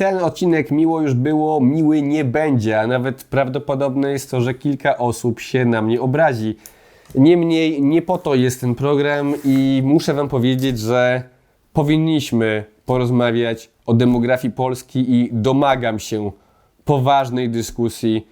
ten odcinek miło już było, miły nie będzie, a nawet prawdopodobne jest to, że kilka osób się na mnie obrazi. Niemniej nie po to jest ten program i muszę Wam powiedzieć, że powinniśmy porozmawiać o demografii Polski i domagam się poważnej dyskusji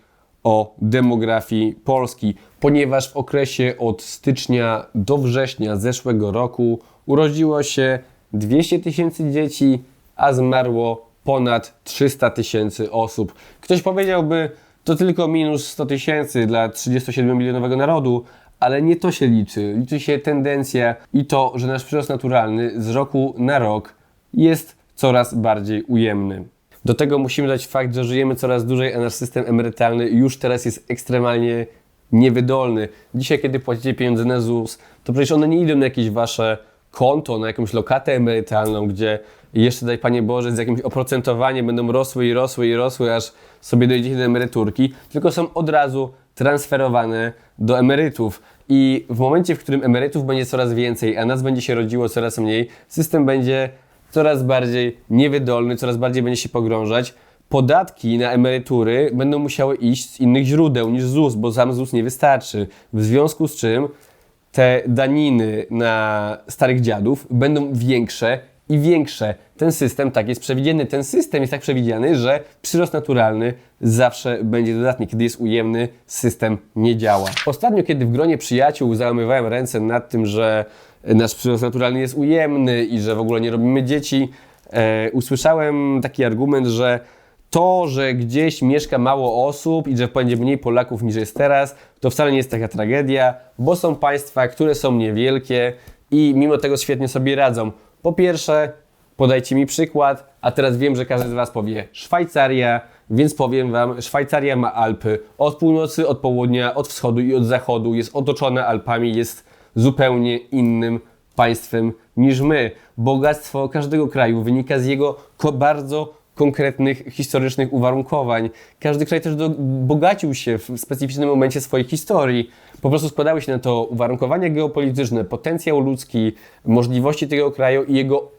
o demografii Polski, ponieważ w okresie od stycznia do września zeszłego roku urodziło się 200 tysięcy dzieci, a zmarło ponad 300 tysięcy osób. Ktoś powiedziałby, to tylko minus 100 tysięcy dla 37-milionowego narodu, ale nie to się liczy. Liczy się tendencja i to, że nasz przyrost naturalny z roku na rok jest coraz bardziej ujemny. Do tego musimy dać fakt, że żyjemy coraz dłużej, a nasz system emerytalny już teraz jest ekstremalnie niewydolny. Dzisiaj, kiedy płacicie pieniądze na ZUS, to przecież one nie idą na jakieś wasze konto, na jakąś lokatę emerytalną, gdzie jeszcze daj Panie Boże, z jakimś oprocentowaniem będą rosły i rosły i rosły, aż sobie dojdziecie do emeryturki, tylko są od razu transferowane do emerytów. I w momencie, w którym emerytów będzie coraz więcej, a nas będzie się rodziło coraz mniej, system będzie coraz bardziej niewydolny, coraz bardziej będzie się pogrążać. Podatki na emerytury będą musiały iść z innych źródeł niż ZUS, bo sam ZUS nie wystarczy. W związku z czym te daniny na starych dziadów będą większe i większe. Ten system tak jest przewidziany. Ten system jest tak przewidziany, że przyrost naturalny zawsze będzie dodatni. Kiedy jest ujemny, system nie działa. Ostatnio, kiedy w gronie przyjaciół załamywałem ręce nad tym, że nasz przyrost naturalny jest ujemny i że w ogóle nie robimy dzieci, e, usłyszałem taki argument, że to, że gdzieś mieszka mało osób i że będzie mniej Polaków niż jest teraz, to wcale nie jest taka tragedia, bo są państwa, które są niewielkie i mimo tego świetnie sobie radzą. Po pierwsze, podajcie mi przykład, a teraz wiem, że każdy z Was powie Szwajcaria, więc powiem Wam, Szwajcaria ma Alpy od północy, od południa, od wschodu i od zachodu, jest otoczona Alpami, jest zupełnie innym państwem niż my. Bogactwo każdego kraju wynika z jego bardzo konkretnych historycznych uwarunkowań. Każdy kraj też do, bogacił się w specyficznym momencie swojej historii. Po prostu składały się na to uwarunkowania geopolityczne, potencjał ludzki, możliwości tego kraju i jego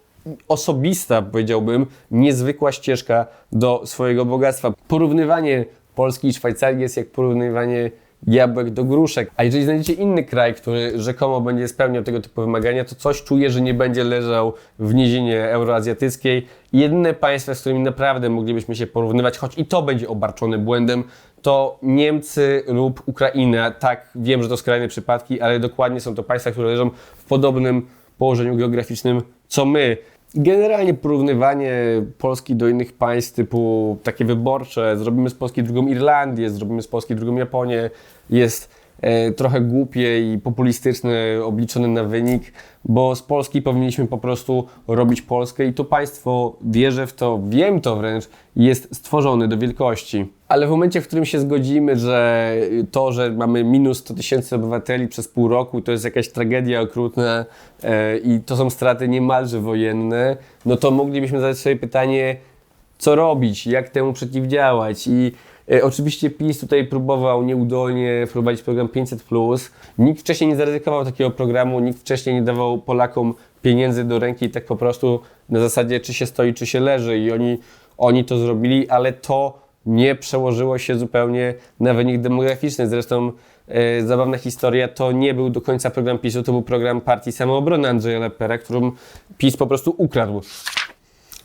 osobista, powiedziałbym, niezwykła ścieżka do swojego bogactwa. Porównywanie Polski i Szwajcarii jest jak porównywanie jabłek do gruszek. A jeżeli znajdziecie inny kraj, który rzekomo będzie spełniał tego typu wymagania, to coś czuję, że nie będzie leżał w nizinie euroazjatyckiej. Jedyne państwa, z którymi naprawdę moglibyśmy się porównywać, choć i to będzie obarczone błędem, to Niemcy lub Ukraina. Tak, wiem, że to skrajne przypadki, ale dokładnie są to państwa, które leżą w podobnym położeniu geograficznym co my. Generalnie porównywanie Polski do innych państw typu takie wyborcze, zrobimy z Polski drugą Irlandię, zrobimy z Polski drugą Japonię, jest trochę głupie i populistyczne, obliczone na wynik, bo z Polski powinniśmy po prostu robić Polskę i to państwo, wierzę w to, wiem to wręcz, jest stworzone do wielkości. Ale w momencie, w którym się zgodzimy, że to, że mamy minus 100 tysięcy obywateli przez pół roku, to jest jakaś tragedia okrutna e, i to są straty niemalże wojenne, no to moglibyśmy zadać sobie pytanie, co robić, jak temu przeciwdziałać i e, oczywiście PiS tutaj próbował nieudolnie wprowadzić program 500+. Nikt wcześniej nie zaryzykował takiego programu, nikt wcześniej nie dawał Polakom pieniędzy do ręki tak po prostu na zasadzie czy się stoi, czy się leży i oni, oni to zrobili, ale to nie przełożyło się zupełnie na wynik demograficzny. Zresztą e, zabawna historia, to nie był do końca program PiSu, to był program Partii Samoobrony Andrzeja Lepera, którą PiS po prostu ukradł.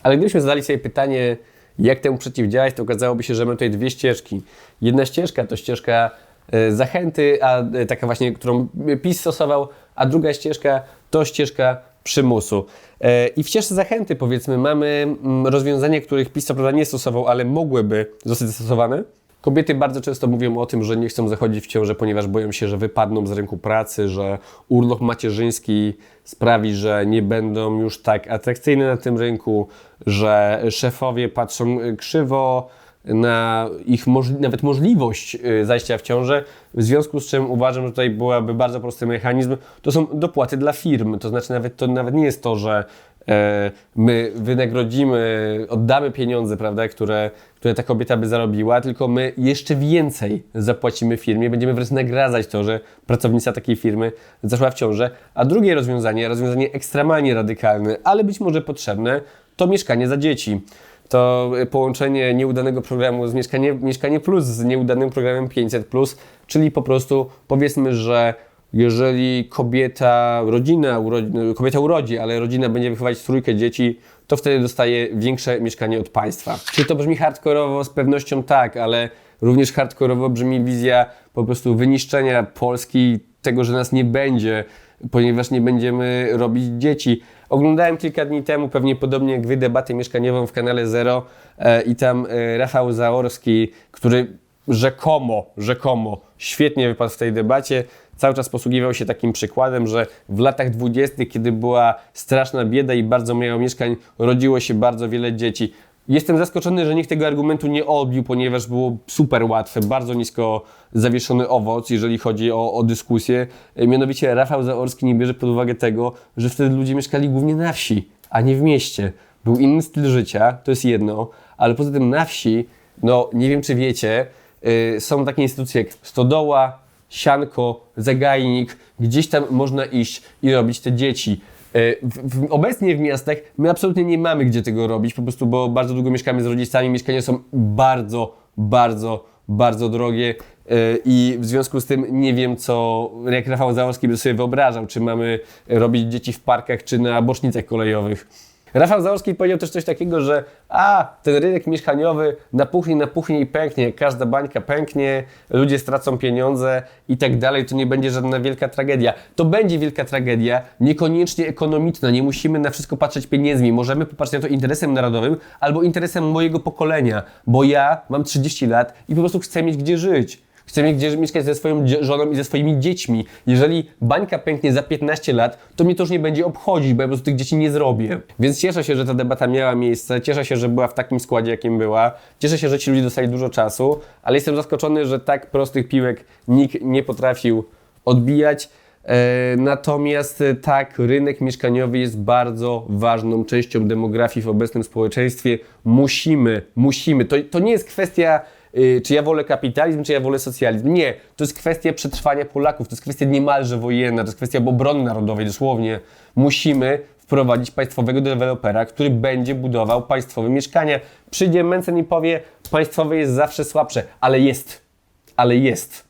Ale gdybyśmy zadali sobie pytanie, jak temu przeciwdziałać, to okazałoby się, że mamy tutaj dwie ścieżki. Jedna ścieżka to ścieżka e, zachęty, a e, taka właśnie, którą PiS stosował, a druga ścieżka to ścieżka przymusu. E, I w ścieżce zachęty, powiedzmy, mamy mm, rozwiązania, których PiS co prawda nie stosował, ale mogłyby zostać zastosowane. Kobiety bardzo często mówią o tym, że nie chcą zachodzić w ciążę, ponieważ boją się, że wypadną z rynku pracy, że urlop macierzyński sprawi, że nie będą już tak atrakcyjne na tym rynku, że szefowie patrzą y, krzywo na ich możli- nawet możliwość y, zajścia w ciążę, w związku z czym uważam, że tutaj byłaby bardzo prosty mechanizm. To są dopłaty dla firm, to znaczy nawet to nawet nie jest to, że e, my wynagrodzimy, oddamy pieniądze, prawda, które, które ta kobieta by zarobiła, tylko my jeszcze więcej zapłacimy firmie, będziemy wręcz nagradzać to, że pracownica takiej firmy zaszła w ciążę. A drugie rozwiązanie, rozwiązanie ekstremalnie radykalne, ale być może potrzebne, to mieszkanie za dzieci. to połączenie nieudanego programu z Mieszkanie, Mieszkanie Plus z nieudanym programem 500 Plus, czyli po prostu powiedzmy, że jeżeli kobieta, rodzina, urodzi, kobieta urodzi, ale rodzina będzie wychować trójkę dzieci, to wtedy dostaje większe mieszkanie od państwa. Czy to brzmi hardkorowo? Z pewnością tak, ale również hardkorowo brzmi wizja po prostu wyniszczenia Polski, tego, że nas nie będzie, ponieważ nie będziemy robić dzieci. Oglądałem kilka dni temu, pewnie podobnie jak Wy, debatę mieszkaniową w kanale Zero e, i tam e, Rafał Zaorski, który rzekomo, rzekomo świetnie wypadł w tej debacie, cały czas posługiwał się takim przykładem, że w latach dwudziestych, kiedy była straszna bieda i bardzo mało mieszkań, rodziło się bardzo wiele dzieci. Jestem zaskoczony, że nikt tego argumentu nie odbił, ponieważ było super łatwe, bardzo nisko zawieszony owoc, jeżeli chodzi o, o dyskusję. Mianowicie Rafał Zaorski nie bierze pod uwagę tego, że wtedy ludzie mieszkali głównie na wsi, a nie w mieście. Był inny styl życia, to jest jedno, ale poza tym na wsi, no nie wiem czy wiecie, y, są takie instytucje jak stodoła, sianko, zagajnik, gdzieś tam można iść i robić te dzieci. Y, W, w, obecnie w miastach my absolutnie nie mamy gdzie tego robić, po prostu, bo bardzo długo mieszkamy z rodzicami, mieszkania są bardzo, bardzo, bardzo drogie y, i w związku z tym nie wiem, co jak Rafał Zaorski by sobie wyobrażał, czy mamy robić dzieci w parkach, czy na bocznicach kolejowych. Rafał Zaorski powiedział też coś takiego, że a, ten rynek mieszkaniowy napuchnie, napuchnie i pęknie, każda bańka pęknie, ludzie stracą pieniądze i tak dalej, to nie będzie żadna wielka tragedia. To będzie wielka tragedia, niekoniecznie ekonomiczna, nie musimy na wszystko patrzeć pieniędzmi, możemy popatrzeć na to interesem narodowym albo interesem mojego pokolenia, bo ja mam 30 lat i po prostu chcę mieć gdzie żyć. Chcę mieć gdzie mieszkać ze swoją żoną i ze swoimi dziećmi. Jeżeli bańka pęknie za 15 lat, to mnie to już nie będzie obchodzić, bo ja po prostu tych dzieci nie zrobię. Więc cieszę się, że ta debata miała miejsce, cieszę się, że była w takim składzie, jakim była. Cieszę się, że ci ludzie dostali dużo czasu, ale jestem zaskoczony, że tak prostych piłek nikt nie potrafił odbijać. E, Natomiast e, tak, rynek mieszkaniowy jest bardzo ważną częścią demografii w obecnym społeczeństwie. Musimy, musimy. To, to nie jest kwestia, czy ja wolę kapitalizm, czy ja wolę socjalizm. Nie, to jest kwestia przetrwania Polaków, to jest kwestia niemalże wojenna, to jest kwestia obrony narodowej, dosłownie. Musimy wprowadzić państwowego dewelopera, który będzie budował państwowe mieszkania. Przyjdzie Mencen i powie, państwowe jest zawsze słabsze, ale jest, ale jest.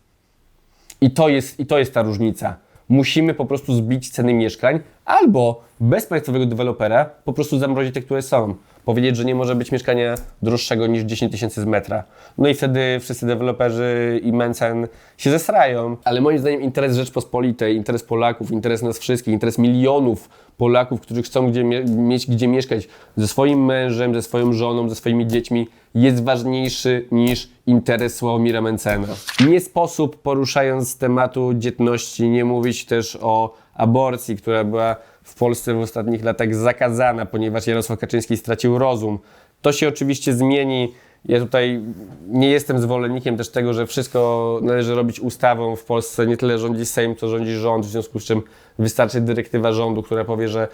I to jest, I to jest ta różnica. Musimy po prostu zbić ceny mieszkań, albo bez państwowego dewelopera po prostu zamrozić te, które są. Powiedzieć, że nie może być mieszkania droższego niż 10 tysięcy z metra. No i wtedy wszyscy deweloperzy i Mencen się zesrają. Ale moim zdaniem interes Rzeczpospolitej, interes Polaków, interes nas wszystkich, interes milionów Polaków, którzy chcą gdzie mie- mieć gdzie mieszkać ze swoim mężem, ze swoją żoną, ze swoimi dziećmi, jest ważniejszy niż interes Sławomira Mencena. Nie sposób, poruszając tematu dzietności, nie mówić też o aborcji, która była w Polsce w ostatnich latach zakazana, ponieważ Jarosław Kaczyński stracił rozum. To się oczywiście zmieni. Ja tutaj nie jestem zwolennikiem też tego, że wszystko należy robić ustawą w Polsce. Nie tyle rządzi Sejm, co rządzi rząd, w związku z czym wystarczy dyrektywa rządu, która powie, że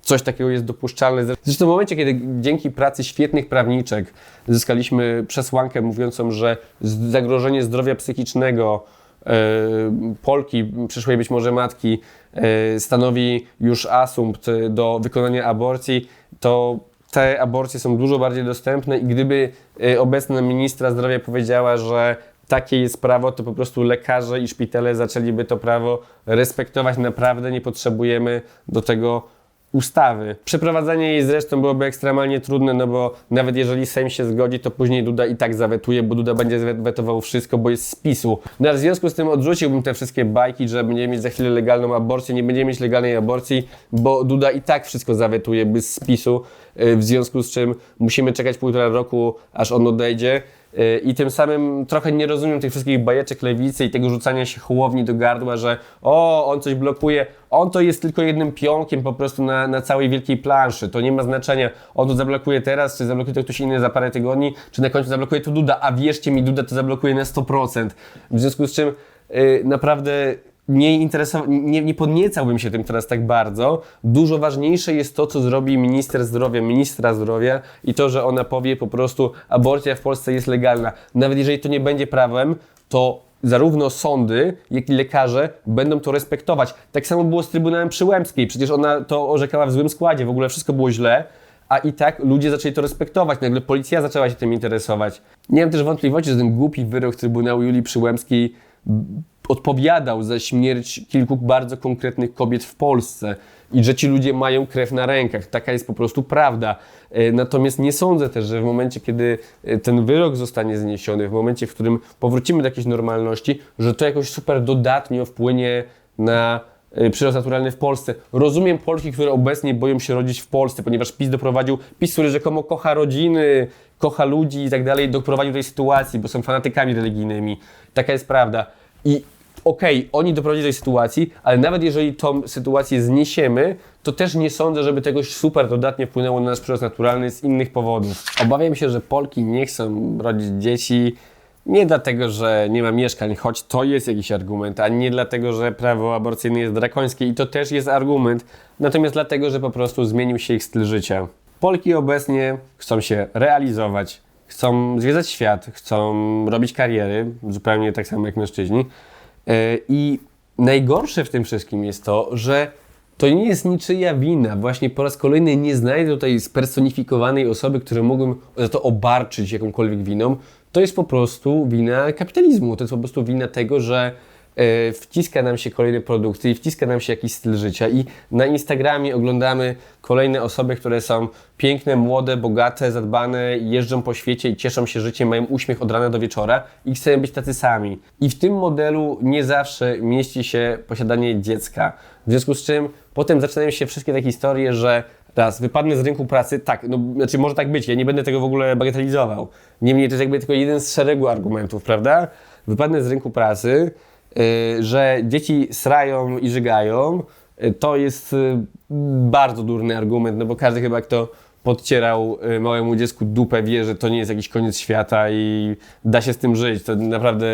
coś takiego jest dopuszczalne. Zresztą w momencie, kiedy dzięki pracy świetnych prawniczek zyskaliśmy przesłankę mówiącą, że zagrożenie zdrowia psychicznego Polki, przyszłej być może matki, e, stanowi już asumpt do wykonania aborcji, to te aborcje są dużo bardziej dostępne i gdyby e, obecna ministra zdrowia powiedziała, że takie jest prawo, to po prostu lekarze i szpitale zaczęliby to prawo respektować. Naprawdę nie potrzebujemy do tego ustawy. Przeprowadzenie jej zresztą byłoby ekstremalnie trudne, no bo nawet jeżeli Sejm się zgodzi, to później Duda i tak zawetuje, bo Duda będzie we- wetował wszystko, bo jest z PiSu. No w związku z tym odrzuciłbym te wszystkie bajki, że będziemy mieć za chwilę legalną aborcję, nie będziemy mieć legalnej aborcji, bo Duda i tak wszystko zawetuje, by z PiSu, y, w związku z czym musimy czekać półtora roku, aż on odejdzie. I tym samym trochę nie rozumiem tych wszystkich bajeczek lewicy i tego rzucania się hołowni do gardła, że o, on coś blokuje. On to jest tylko jednym pionkiem po prostu na, na całej wielkiej planszy. To nie ma znaczenia. On to zablokuje teraz, czy zablokuje to ktoś inny za parę tygodni, czy na końcu zablokuje to Duda. A wierzcie mi, Duda to zablokuje na 100%. W związku z czym y, naprawdę nie, interesow- nie, nie podniecałbym się tym teraz tak bardzo. Dużo ważniejsze jest to, co zrobi minister zdrowia, ministra zdrowia i to, że ona powie po prostu aborcja w Polsce jest legalna. Nawet jeżeli to nie będzie prawem, to zarówno sądy, jak i lekarze będą to respektować. Tak samo było z Trybunałem przy Łębskiej. Przecież ona to orzekała w złym składzie, w ogóle wszystko było źle, a i tak ludzie zaczęli to respektować. Nagle policja zaczęła się tym interesować. Nie mam też wątpliwości, że ten głupi wyrok Trybunału Julii Przyłębskiej odpowiadał za śmierć kilku bardzo konkretnych kobiet w Polsce i że ci ludzie mają krew na rękach. Taka jest po prostu prawda. E, Natomiast nie sądzę też, że w momencie, kiedy e, ten wyrok zostanie zniesiony, w momencie, w którym powrócimy do jakiejś normalności, że to jakoś super dodatnio wpłynie na e, przyrost naturalny w Polsce. Rozumiem Polki, które obecnie boją się rodzić w Polsce, ponieważ PiS doprowadził, PiS, który rzekomo kocha rodziny, kocha ludzi i tak dalej, doprowadził do tej sytuacji, bo są fanatykami religijnymi. Taka jest prawda. I okej, oni doprowadzili do tej sytuacji, ale nawet jeżeli tą sytuację zniesiemy, to też nie sądzę, żeby tegoś super dodatnie wpłynęło na nasz przyrost naturalny z innych powodów. Obawiam się, że Polki nie chcą rodzić dzieci nie dlatego, że nie ma mieszkań, choć to jest jakiś argument, a nie dlatego, że prawo aborcyjne jest drakońskie i to też jest argument, natomiast dlatego, że po prostu zmienił się ich styl życia. Polki obecnie chcą się realizować, chcą zwiedzać świat, chcą robić kariery, zupełnie tak samo jak mężczyźni. Yy, I najgorsze w tym wszystkim jest to, że to nie jest niczyja wina. Właśnie po raz kolejny nie znajdę tutaj spersonifikowanej osoby, które mogłem za to obarczyć jakąkolwiek winą. To jest po prostu wina kapitalizmu. To jest po prostu wina tego, że e, wciska nam się kolejne produkty i wciska nam się jakiś styl życia i na Instagramie oglądamy kolejne osoby, które są piękne, młode, bogate, zadbane, jeżdżą po świecie i cieszą się życiem, mają uśmiech od rana do wieczora i chcemy być tacy sami. I w tym modelu nie zawsze mieści się posiadanie dziecka. W związku z czym potem zaczynają się wszystkie te historie, że raz, wypadnę z rynku pracy, tak, no, znaczy może tak być, ja nie będę tego w ogóle bagatelizował. Niemniej to jest jakby tylko jeden z szeregu argumentów, prawda? Wypadnę z rynku pracy, że dzieci srają i żygają, yy, to jest yy, bardzo durny argument, no bo każdy chyba kto podcierał y, małemu dziecku dupę, wie, że to nie jest jakiś koniec świata i da się z tym żyć. To naprawdę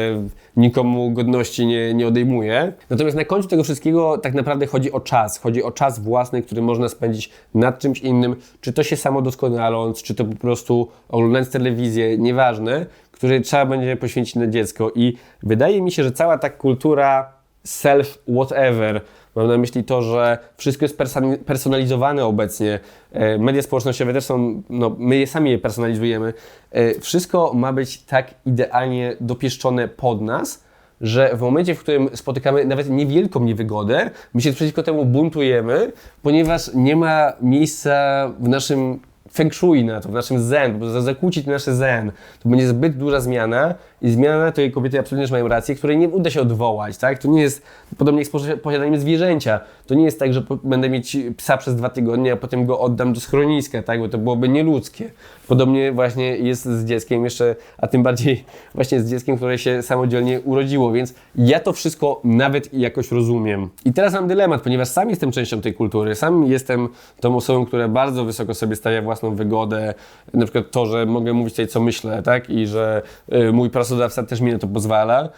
nikomu godności nie, nie odejmuje. Natomiast na końcu tego wszystkiego tak naprawdę chodzi o czas. Chodzi o czas własny, który można spędzić nad czymś innym, czy to się samo doskonaląc, czy to po prostu oglądając telewizję, nieważne, który trzeba będzie poświęcić na dziecko. I wydaje mi się, że cała ta kultura self whatever, Mam na myśli to, że wszystko jest personalizowane obecnie. E, Media społecznościowe też są, no, my je sami je personalizujemy. E, Wszystko ma być tak idealnie dopieszczone pod nas, że w momencie, w którym spotykamy nawet niewielką niewygodę, my się przeciwko temu buntujemy, ponieważ nie ma miejsca w naszym feng shui na to, w naszym zen, bo za- zakłócić nasze zen, to będzie zbyt duża zmiana i zmiana, to jej kobiety absolutnie mają rację, której nie uda się odwołać, tak? To nie jest, podobnie jak z posi- posiadaniem zwierzęcia, to nie jest tak, że będę mieć psa przez dwa tygodnie, a potem go oddam do schroniska, tak? Bo to byłoby nieludzkie. Podobnie właśnie jest z dzieckiem jeszcze, a tym bardziej właśnie z dzieckiem, które się samodzielnie urodziło, więc ja to wszystko nawet jakoś rozumiem. I teraz mam dylemat, ponieważ sam jestem częścią tej kultury, sam jestem tą osobą, która bardzo wysoko sobie stawia własną wygodę, na przykład to, że mogę mówić tutaj co myślę, tak? I że y, mój pracodawca też mi na to pozwala.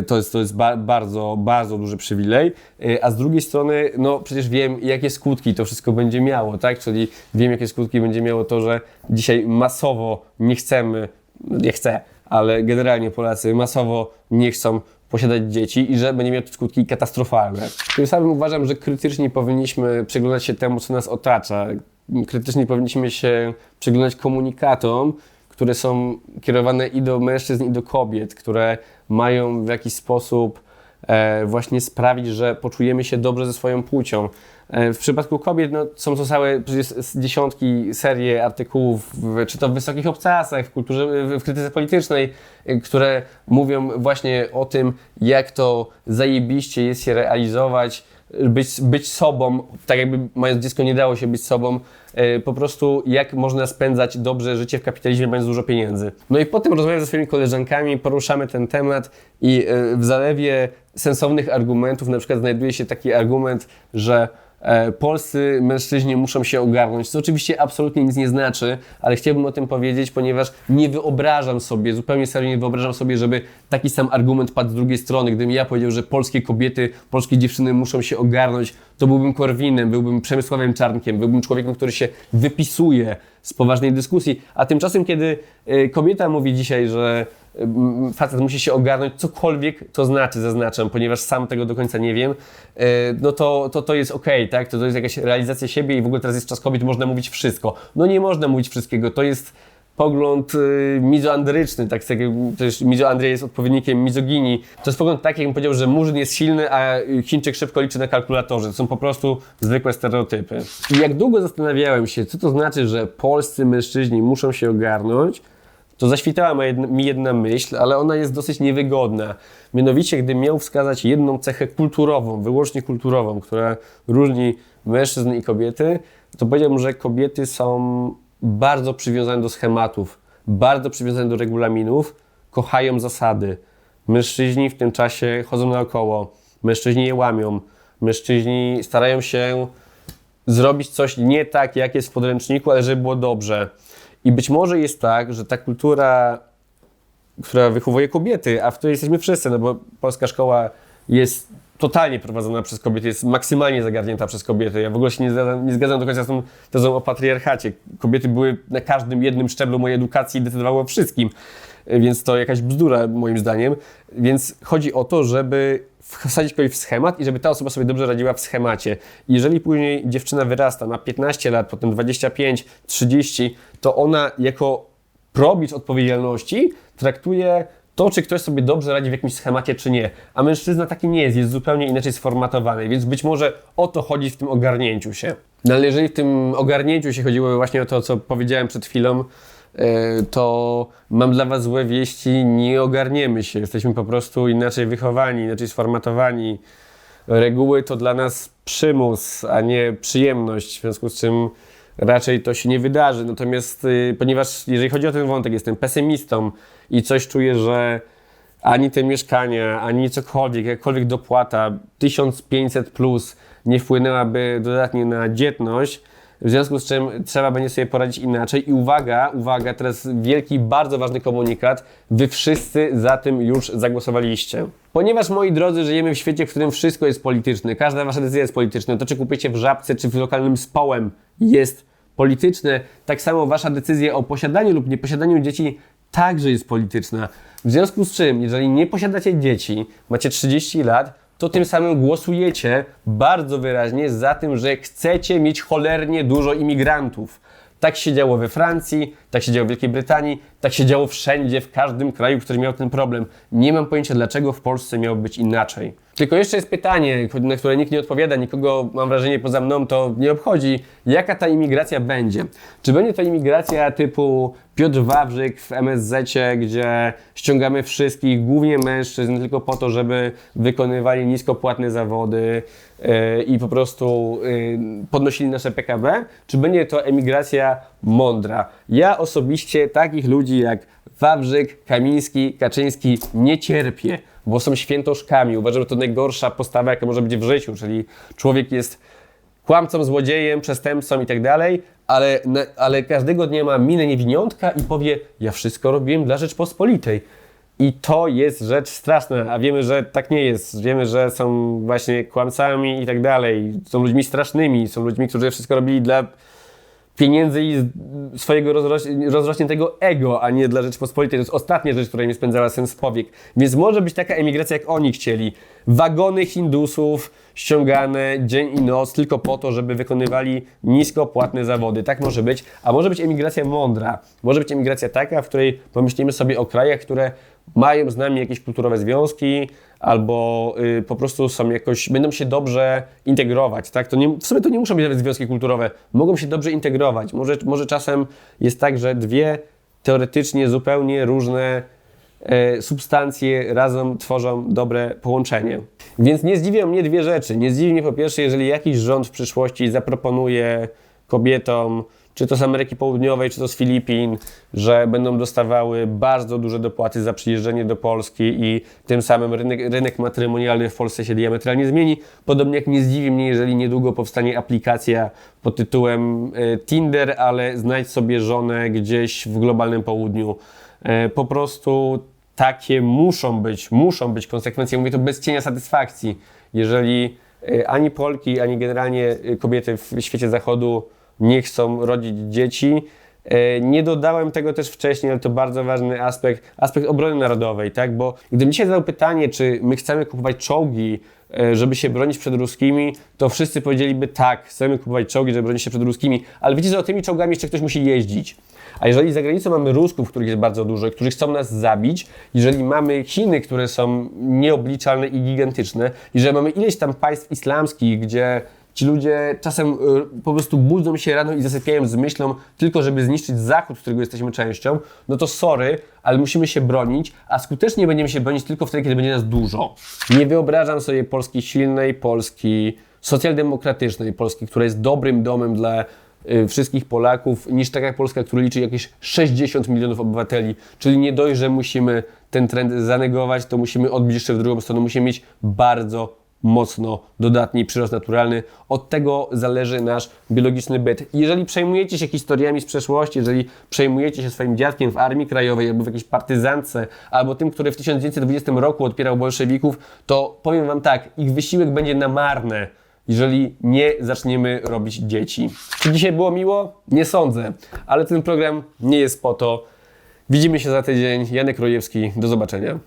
Y, To jest, to jest ba bardzo, bardzo duży przywilej, Y, a z drugiej strony, no przecież wiem, jakie skutki to wszystko będzie miało, tak? Czyli wiem, jakie skutki będzie miało to, że dzisiaj masowo nie chcemy, no nie chcę, ale generalnie Polacy masowo nie chcą posiadać dzieci i że będzie miało to skutki katastrofalne. Tym samym uważam, że krytycznie powinniśmy przyglądać się temu, co nas otacza. Krytycznie powinniśmy się przyglądać komunikatom, które są kierowane i do mężczyzn, i do kobiet, które mają w jakiś sposób e, właśnie sprawić, że poczujemy się dobrze ze swoją płcią. E, w przypadku kobiet no, są to całe dziesiątki, serie artykułów, w, czy to w wysokich obcasach, w kulturze, w krytyce politycznej, e, które mówią właśnie o tym, jak to zajebiście jest się realizować, być, być sobą, tak jakby mając dziecko nie dało się być sobą, po prostu jak można spędzać dobrze życie w kapitalizmie, mając dużo pieniędzy. No i potem rozmawiam ze swoimi koleżankami, poruszamy ten temat i e, w zalewie sensownych argumentów na przykład znajduje się taki argument, że e, polscy mężczyźni muszą się ogarnąć, co oczywiście absolutnie nic nie znaczy, ale chciałbym o tym powiedzieć, ponieważ nie wyobrażam sobie, zupełnie serio nie wyobrażam sobie, żeby taki sam argument padł z drugiej strony. Gdybym ja powiedział, że polskie kobiety, polskie dziewczyny muszą się ogarnąć, to byłbym Korwinem, byłbym Przemysławem Czarnkiem, byłbym człowiekiem, który się wypisuje z poważnej dyskusji. A tymczasem, kiedy y, kobieta mówi dzisiaj, że m, facet musi się ogarnąć, cokolwiek to znaczy, zaznaczam, ponieważ sam tego do końca nie wiem, e, no to, to, to jest okej, tak? To, to jest jakaś realizacja siebie i w ogóle teraz jest czas kobiet, można mówić wszystko. No nie można mówić wszystkiego, to jest pogląd y, mizoandryczny, tak jak też mizoandria jest odpowiednikiem mizoginii. To jest pogląd taki, jakbym powiedział, że Murzyn jest silny, a Chińczyk szybko liczy na kalkulatorze. To są po prostu zwykłe stereotypy. I jak długo zastanawiałem się, co to znaczy, że polscy mężczyźni muszą się ogarnąć, to zaświtała mi jedna myśl, ale ona jest dosyć niewygodna. Mianowicie, gdybym miał wskazać jedną cechę kulturową, wyłącznie kulturową, która różni mężczyzn i kobiety, to powiedziałbym, że kobiety są bardzo przywiązane do schematów, bardzo przywiązane do regulaminów, kochają zasady. Mężczyźni w tym czasie chodzą naokoło, mężczyźni je łamią, mężczyźni starają się zrobić coś nie tak, jak jest w podręczniku, ale żeby było dobrze. I być może jest tak, że ta kultura, która wychowuje kobiety, a w której jesteśmy wszyscy, no bo polska szkoła jest totalnie prowadzona przez kobiety, jest maksymalnie zagarnięta przez kobiety. Ja w ogóle się nie zgadzam, nie zgadzam do końca z tą tezą o patriarchacie. Kobiety były na każdym jednym szczeblu mojej edukacji i decydowały o wszystkim, więc to jakaś bzdura moim zdaniem. Więc chodzi o to, żeby wsadzić kogoś w schemat i żeby ta osoba sobie dobrze radziła w schemacie. Jeżeli później dziewczyna wyrasta, ma 15 lat, potem 25, 30, to ona jako probicz odpowiedzialności traktuje to, czy ktoś sobie dobrze radzi w jakimś schemacie, czy nie. A mężczyzna taki nie jest, jest zupełnie inaczej sformatowany, więc być może o to chodzi w tym ogarnięciu się. No ale jeżeli w tym ogarnięciu się chodziło właśnie o to, co powiedziałem przed chwilą, e, to mam dla Was złe wieści, nie ogarniemy się. Jesteśmy po prostu inaczej wychowani, inaczej sformatowani. Reguły to dla nas przymus, a nie przyjemność, w związku z czym raczej to się nie wydarzy. Natomiast, y, ponieważ jeżeli chodzi o ten wątek, jestem pesymistą i coś czuję, że ani te mieszkania, ani cokolwiek, jakkolwiek dopłata 1500 plus nie wpłynęłaby dodatnie na dzietność, w związku z czym trzeba będzie sobie poradzić inaczej. I uwaga, uwaga, teraz wielki, bardzo ważny komunikat. Wy wszyscy za tym już zagłosowaliście. Ponieważ, moi drodzy, żyjemy w świecie, w którym wszystko jest polityczne, każda wasza decyzja jest polityczna. To, czy kupicie w żabce, czy w lokalnym społem, jest polityczne. Tak samo wasza decyzja o posiadaniu lub nieposiadaniu dzieci także jest polityczna. W związku z czym, jeżeli nie posiadacie dzieci, macie 30 lat, to tym samym głosujecie bardzo wyraźnie za tym, że chcecie mieć cholernie dużo imigrantów. Tak się działo we Francji, tak się działo w Wielkiej Brytanii, tak się działo wszędzie, w każdym kraju, który miał ten problem. Nie mam pojęcia, dlaczego w Polsce miało być inaczej. Tylko jeszcze jest pytanie, na które nikt nie odpowiada, nikogo mam wrażenie poza mną to nie obchodzi. Jaka ta imigracja będzie? Czy będzie to imigracja typu Piotr Wawrzyk w MSZ, gdzie ściągamy wszystkich, głównie mężczyzn, tylko po to, żeby wykonywali niskopłatne zawody yy, i po prostu yy, podnosili nasze PKB? Czy będzie to emigracja mądra? Ja osobiście takich ludzi jak Wawrzyk, Kamiński, Kaczyński nie cierpię bo są świętoszkami. Uważam, że to najgorsza postawa, jaka może być w życiu, czyli człowiek jest kłamcą, złodziejem, przestępcą i tak dalej, ale, ale każdego dnia ma minę niewiniątka i powie, ja wszystko robiłem dla Rzeczpospolitej. I to jest rzecz straszna, a wiemy, że tak nie jest. Wiemy, że są właśnie kłamcami i tak dalej. Są ludźmi strasznymi, są ludźmi, którzy wszystko robili dla pieniędzy i swojego rozroś rozrośniętego ego, a nie dla Rzeczypospolitej. To jest ostatnia rzecz, która mi spędzała sens powiek. Więc może być taka emigracja, jak oni chcieli. Wagony Hindusów ściągane dzień i noc tylko po to, żeby wykonywali niskopłatne zawody. Tak może być. A może być emigracja mądra. Może być emigracja taka, w której pomyślimy sobie o krajach, które mają z nami jakieś kulturowe związki, albo y, po prostu są jakoś, będą się dobrze integrować, tak? To nie, w sumie to nie muszą być nawet związki kulturowe, mogą się dobrze integrować. Może, może czasem jest tak, że dwie teoretycznie zupełnie różne e, substancje razem tworzą dobre połączenie. Więc nie zdziwią mnie dwie rzeczy. Nie zdziwi mnie po pierwsze, jeżeli jakiś rząd w przyszłości zaproponuje kobietom czy to z Ameryki Południowej, czy to z Filipin, że będą dostawały bardzo duże dopłaty za przyjeżdżenie do Polski i tym samym rynek, rynek matrymonialny w Polsce się diametralnie zmieni. Podobnie jak nie zdziwi mnie, jeżeli niedługo powstanie aplikacja pod tytułem e, Tinder, ale znajdź sobie żonę gdzieś w globalnym południu. E, po prostu takie muszą być, muszą być konsekwencje. Mówię to bez cienia satysfakcji. Jeżeli e, ani Polki, ani generalnie kobiety w świecie zachodu nie chcą rodzić dzieci, E, Nie dodałem tego też wcześniej, ale to bardzo ważny aspekt, aspekt obrony narodowej, tak? Bo gdybym dzisiaj zadał pytanie, czy my chcemy kupować czołgi, e, żeby się bronić przed ruskimi, to wszyscy powiedzieliby tak, chcemy kupować czołgi, żeby bronić się przed ruskimi, ale wiecie, że o tymi czołgami jeszcze ktoś musi jeździć. A jeżeli za granicą mamy Rusków, których jest bardzo dużo, którzy chcą nas zabić, jeżeli mamy Chiny, które są nieobliczalne i gigantyczne, jeżeli mamy ileś tam państw islamskich, gdzie ci ludzie czasem y, po prostu budzą się rano i zasypiają z myślą tylko, żeby zniszczyć Zachód, którego jesteśmy częścią, no to sorry, ale musimy się bronić, a skutecznie będziemy się bronić tylko wtedy, kiedy będzie nas dużo. Nie wyobrażam sobie Polski silnej, Polski socjaldemokratycznej, Polski, która jest dobrym domem dla y, wszystkich Polaków, niż taka Polska, która liczy jakieś 60 milionów obywateli. Czyli nie dość, że musimy ten trend zanegować, to musimy odbić jeszcze w drugą stronę. Musimy mieć bardzo mocno dodatni przyrost naturalny. Od tego zależy nasz biologiczny byt. Jeżeli przejmujecie się historiami z przeszłości, jeżeli przejmujecie się swoim dziadkiem w Armii Krajowej albo w jakiejś partyzance, albo tym, który w 1920 roku odpierał bolszewików, to powiem Wam tak, ich wysiłek będzie na marne jeżeli nie zaczniemy robić dzieci. Czy dzisiaj było miło? Nie sądzę, ale ten program nie jest po to. Widzimy się za tydzień. Janek Rojewski, do zobaczenia.